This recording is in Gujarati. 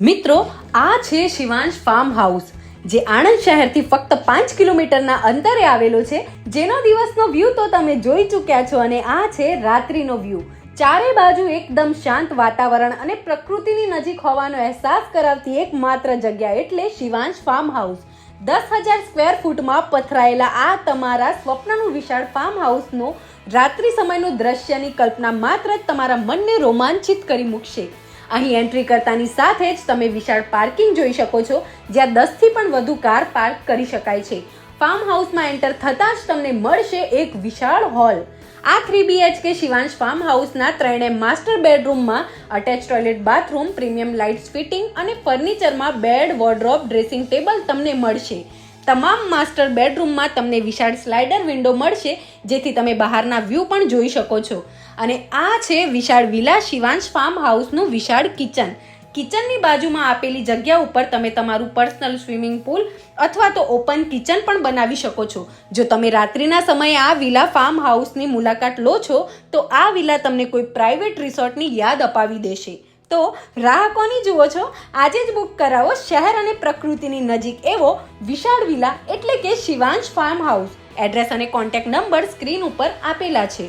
મિત્રો, આ છે શિવાંશ ફાર્મ હાઉસ જે આણંદ શહેરથી ફક્ત પાંચ કિલોમીટરના અંતરે આવેલો છે. જેનો દિવસનો વ્યૂ તો તમે જોઈ ચૂક્યા છો અને આ છે રાત્રિનો વ્યૂ ચારે બાજુ એકદમ શાંત વાતાવરણ અને પ્રકૃતિની નજીક હોવાનો અહેસાસ કરાવતી એકમાત્ર જગ્યા એટલે શિવાંશ ફાર્મ હાઉસ દસ હજાર સ્ક્વેર ફૂટમાં પથરાયેલા આ તમારા સ્વપ્નનું વિશાળ ફાર્મ હાઉસનો રાત્રિ સમયનું દ્રશ્યની કલ્પના માત્ર જ તમારા મનને રોમાંચિત કરી મૂકશે. અહીં એન્ટ્રી કરતાની સાથે જ તમે વિશાળ પાર્કિંગ જોઈ શકો છો, જ્યાં દસથી પણ વધુ કાર પાર્ક કરી શકાય છે. ફાર્મ હાઉસમાં એન્ટર થતાં જ તમને મળશે એક વિશાળ હોલ આ થ્રી બીએચકે શિવાંશ ફાર્મ હાઉસના ત્રણેય માસ્ટર બેડરૂમમાં attach toilet bathroom premium lights fitting અને ફર્નિચરમાં બેડ વોર્ડરોબ ડ્રેસિંગ ટેબલ તમને મળશે. તમામ માસ્ટર બેડરૂમમાં તમને વિશાળ સ્લાઇડર વિન્ડો મળશે, જેથી તમે બહારના વ્યૂ પણ જોઈ શકો છો. અને આ છે વિશાળ વિલા શિવાંશ ફાર્મ હાઉસનું વિશાળ કિચન. કિચનની બાજુમાં આપેલી જગ્યા ઉપર તમે તમારું પર્સનલ સ્વિમિંગ પુલ અથવા તો ઓપન કિચન પણ બનાવી શકો છો. જો તમે રાત્રિના સમયે આ વિલા ફાર્મ હાઉસની મુલાકાત લો છો, તો આ વિલા તમને કોઈ પ્રાઇવેટ રિસોર્ટની યાદ અપાવી દેશે. તો રાહ કોની જુઓ છો? આજે જ બુક કરાવો શહેર અને પ્રકૃતિની નજીક એવો વિશાળ વિલા એટલે કે શિવાંશ ફાર્મ હાઉસ એડ્રેસ અને કોન્ટેક્ટ નંબર સ્ક્રીન ઉપર આપેલા છે.